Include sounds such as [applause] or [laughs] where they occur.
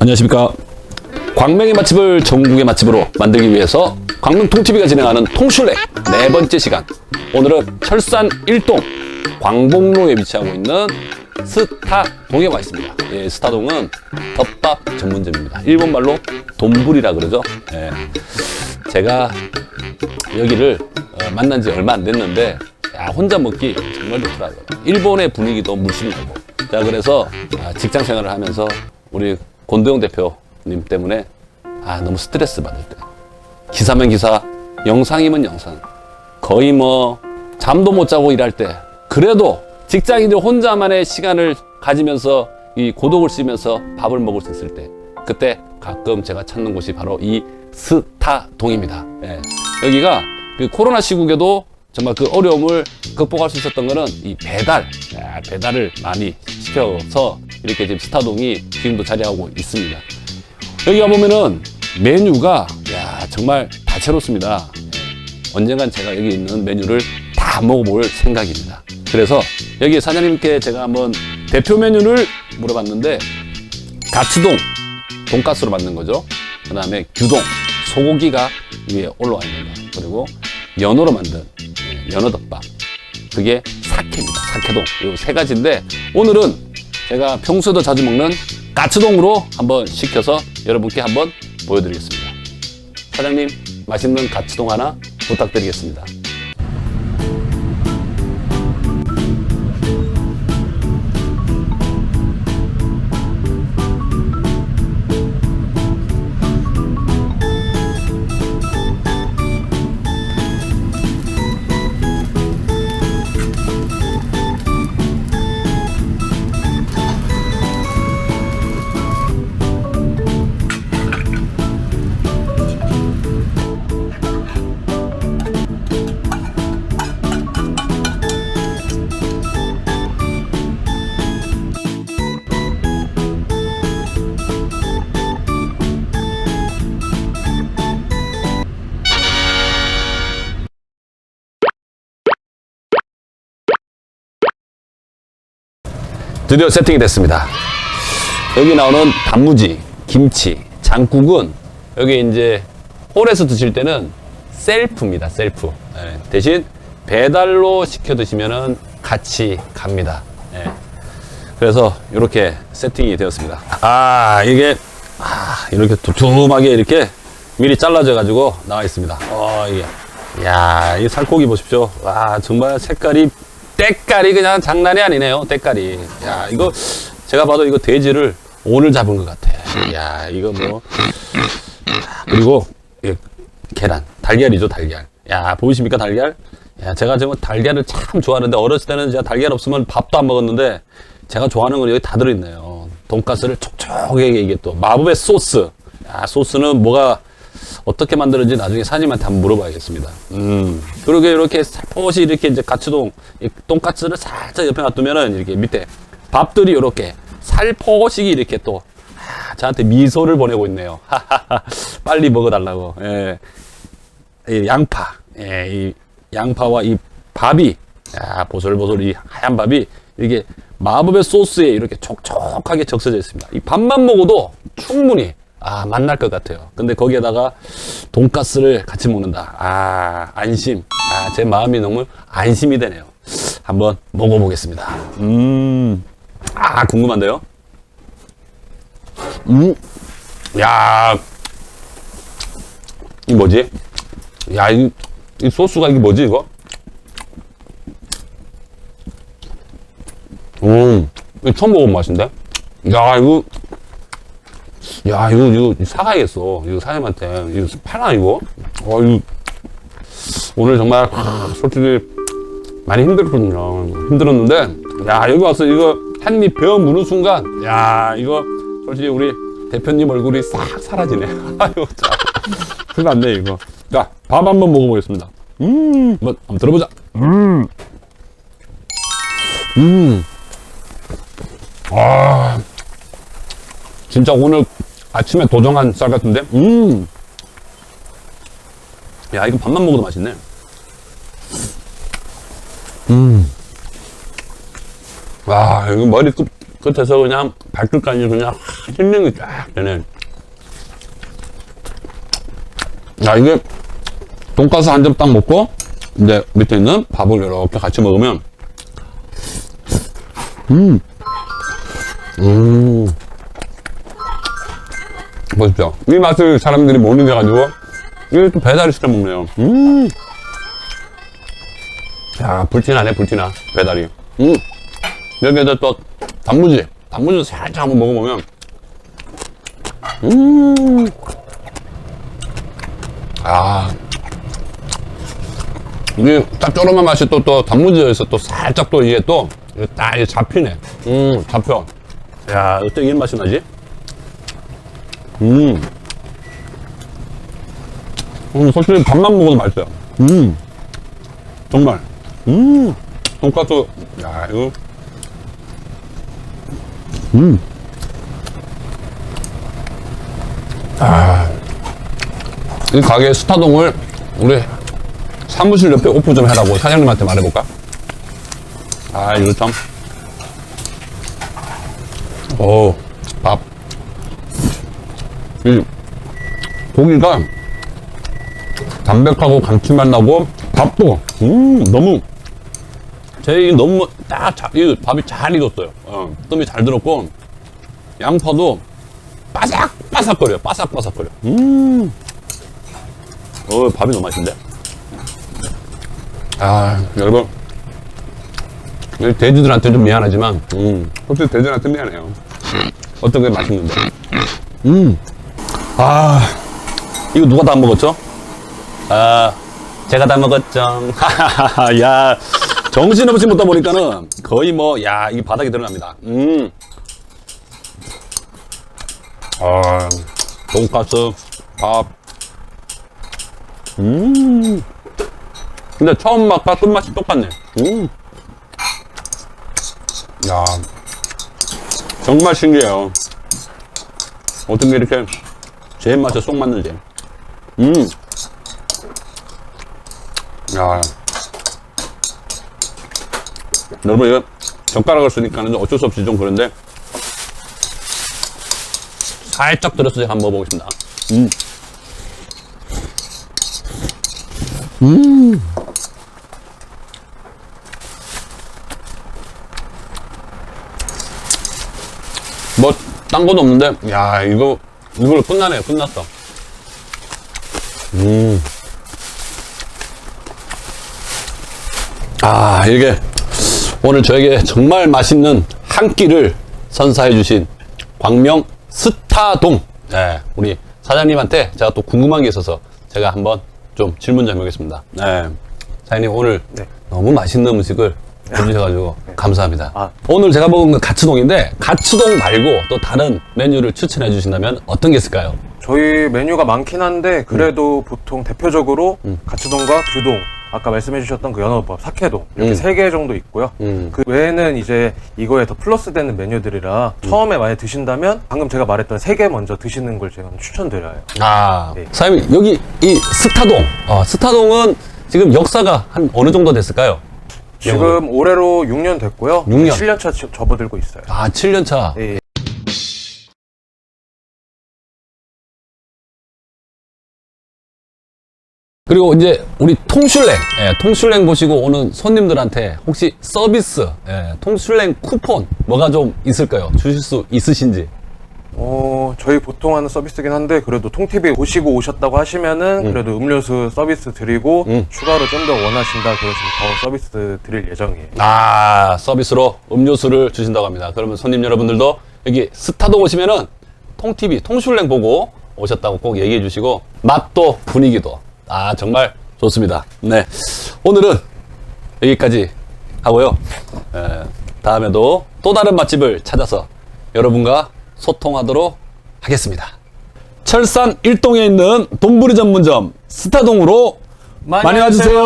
안녕하십니까. 광명의 맛집을 전국의 맛집으로 만들기 위해서 광명 통TV가 진행하는 통슐랭 네 번째 시간. 오늘은 철산 1동 광복로에 위치하고 있는 스타동에 와 있습니다. 예, 스타동은 덮밥 전문점입니다. 일본말로 돈불이라 그러죠. 예. 제가 여기를 어, 만난 지 얼마 안 됐는데 야, 혼자 먹기 정말 좋더라고요. 일본의 분위기도 물씬 나고. 자, 그래서 아, 직장 생활을 하면서 우리 권도영 대표님 때문에 아, 너무 스트레스 받을 때. 기사면 기사, 영상이면 영상. 거의 뭐 잠도 못 자고 일할 때 그래도 직장인들 혼자만의 시간을 가지면서 이 고독을 씹면서 밥을 먹을 수 있을 때 그때 가끔 제가 찾는 곳이 바로 이 스타동입니다. 예. 여기가 그 코로나 시국에도 정말 그 어려움을 극복할 수 있었던 거는 이 배달, 야, 배달을 많이 시켜서 이렇게 지금 스타동이 지금도 자리하고 있습니다. 여기 가보면은 메뉴가 야 정말 다채롭습니다. 예. 언젠간 제가 여기 있는 메뉴를 다 먹어볼 생각입니다. 그래서 여기 사장님께 제가 한번 대표 메뉴를 물어봤는데 가츠동 돈가스로 만든 거죠. 그 다음에 규동 소고기가 위에 올라와 있는 거 그리고 연어로 만든 예, 연어덮밥 그게 사케입니다. 사케동 이 세 가지인데 오늘은 제가 평소에도 자주 먹는 가츠동으로 한번 시켜서 여러분께 한번 보여드리겠습니다. 사장님 맛있는 가츠동 하나 부탁드리겠습니다. 드디어 세팅이 됐습니다. 여기 나오는 단무지, 김치, 장국은 여기 이제 홀에서 드실 때는 셀프입니다. 셀프. 예, 대신 배달로 시켜 드시면은 같이 갑니다. 예. 그래서 이렇게 세팅이 되었습니다. 아 이게 아, 이렇게 두툼하게 이렇게 미리 잘라져 가지고 나와 있습니다. 어 이게 야, 이 살코기 보십시오. 와, 정말 색깔이 때깔이 그냥 장난이 아니네요. 때깔이. 야, 이거 제가 봐도 이거 돼지를 오늘 잡은 것 같아. 야, 이거 뭐 그리고 이 계란, 달걀이죠, 달걀. 야, 보이십니까, 달걀? 야, 제가 정말 달걀을 참 좋아하는데 어렸을 때는 제가 달걀 없으면 밥도 안 먹었는데 제가 좋아하는 건 여기 다 들어있네요. 돈가스를 촉촉하게 이게 또 마법의 소스. 야, 소스는 뭐가 어떻게 만드는지 나중에 사장님한테 한번 물어봐야겠습니다. 음. 그리고 이렇게 살포시 이렇게 이제 가츠동, 이 돈가스를 살짝 옆에 놔두면은 이렇게 밑에 밥들이 이렇게 살포시 이렇게 또 아, 저한테 미소를 보내고 있네요. [laughs] 빨리 먹어달라고. 예. 이 양파, 예, 이 양파와 이 밥이, 야, 보슬보슬 이 하얀 밥이 이게 마법의 소스에 이렇게 촉촉하게 적셔져 있습니다. 이 밥만 먹어도 충분히 아, 맛날 것 같아요. 근데 거기에다가 돈가스를 같이 먹는다. 아, 안심. 아, 제 마음이 너무 안심이 되네요. 한번 먹어보겠습니다. 음, 아, 궁금한데요? 음, 야, 이 뭐지? 야, 이, 이 소스가 이게 뭐지, 이거? 음, 이거 처음 먹어본 맛인데? 야, 이거, 야, 이거, 이거 사가야겠어. 이거 사장님한테. 이거 팔아, 이거? 어, 이거. 오늘 정말, 아, 솔직히, 많이 힘들었거든요. 힘들었는데, 야, 여기 와서 이거 한 입 베어 무는 순간, 야, 이거, 솔직히 우리 대표님 얼굴이 싹 사라지네. [laughs] 아유, 자. 큰일 났네, 이거. 자, 밥 한번 먹어보겠습니다. 음, 한번, 한번 들어보자. 음. 음. 아. 진짜 오늘 아침에 도정한 쌀 같은데? 음! 야, 이거 밥만 먹어도 맛있네. 음. 와, 이거 머리 끝, 끝에서 그냥 발끝까지 그냥 힐링이 쫙 되네. 야, 이게 돈가스 한 점 딱 먹고, 이제 밑에 있는 밥을 이렇게 같이 먹으면, 음, 음. 보십시오. 이 맛을 사람들이 못 느껴가지고, 이게 또 배달을 시켜 먹네요. 음. 야, 불티나네, 불티나. 배달이. 음. 여기에다 또 단무지. 단무지 살짝 한번 먹어보면, 음. 아. 이게 짭조름한 맛이 또, 또 단무지에서 또 살짝 또 이게 또, 딱 잡히네. 음, 잡혀. 야, 어떻게 이런 맛이 나지? 음. 음, 솔직히 밥만 먹어도 맛있어요. 음. 정말. 음. 돈가스. 야, 이거. 음. 아. 이 가게 스타동을 우리 사무실 옆에 오픈 좀 해라고 사장님한테 말해볼까? 아, 이거 참. 오, 밥. 이 고기가 담백하고 감칠맛 나고 밥도 음 너무 제 너무 딱 자, 이 밥이 잘 익었어요. 어, 뜸이 잘 들었고 양파도 바삭 바삭거려. 바삭 바삭거려. 음. 어 밥이 너무 맛있는데. 아 여러분 이 돼지들한테 좀 미안하지만 음 솔직히 돼지한테 미안해요. 어떤 게 맛있는데. 음. 아, 이거 누가 다 먹었죠? 아, 제가 다 먹었죠. [laughs] 야, 정신없이 먹다 보니까는 거의 뭐, 야, 이게 바닥에 드러납니다. 음. 아, 돈가스, 밥. 음. 근데 처음 맛과 끝맛이 똑같네. 음. 야, 정말 신기해요. 어떤 게 이렇게 제 입맛에 쏙 맞는지. 음. 야. 여러분, 이거 젓가락을 쓰니까 는 어쩔 수 없이 좀 그런데. 살짝 제가 한번 먹어보겠습니다. 음. 음. 뭐, 딴 건 없는데, 야, 이거, 이걸로 끝나네요. 끝났어. 음. 아, 이게, 오늘 저에게 정말 맛있는 한 끼를 선사해 주신 광명 스타동. 네, 우리 사장님한테 제가 또 궁금한 게 있어서 제가 한번 좀 질문 좀 해보겠습니다. 네. 사장님, 오늘 네. 너무 맛있는 음식을 해주셔가지고 감사합니다. 아. 오늘 제가 먹은 건 가츠동인데 가츠동 말고 또 다른 메뉴를 추천해 주신다면 어떤 게 있을까요? 저희 메뉴가 많긴 한데 음. 그래도 보통 대표적으로 가츠동과 규동 아까 말씀해 주셨던 그 연어밥, 사케동 이렇게 음. 세 개 정도 있고요. 음. 그 외에는 이제 이거에 더 플러스 되는 메뉴들이라 음. 처음에 많이 드신다면 방금 제가 말했던 세 개 먼저 드시는 걸 제가 추천드려요. 아, 네. 사장님 여기 이 스타동, 어, 스타동은 지금 역사가 한 어느 정도 됐을까요? 지금 올해로 6년 됐고요. 6년. 7년 차 지- 접어들고 있어요. 아, 7년 차. 예, 그리고 이제 우리 통슐랭, 예, 통슐랭 보시고 오는 손님들한테 혹시 서비스, 예, 통슐랭 쿠폰 뭐가 좀 있을까요? 주실 수 있으신지. 어, 저희 보통 하는 서비스긴 한데 그래도 통TV 보시고 오셨다고 하시면은 그래도 음료수 서비스 드리고 음. 추가로 좀 더 원하신다 그러시면 더 서비스 드릴 예정이에요. 아, 서비스로 음료수를 주신다고 합니다. 그러면 손님 여러분들도 여기 스타도 오시면은 통TV, 통슐랭 보고 오셨다고 꼭 얘기해 주시고 맛도 분위기도 아, 정말 좋습니다. 네. 오늘은 여기까지 하고요. 에, 다음에도 또 다른 맛집을 찾아서 여러분과 소통하도록 하겠습니다. 철산 일동에 있는 돈부리 전문점 스타동으로 많이, 많이 와주세요.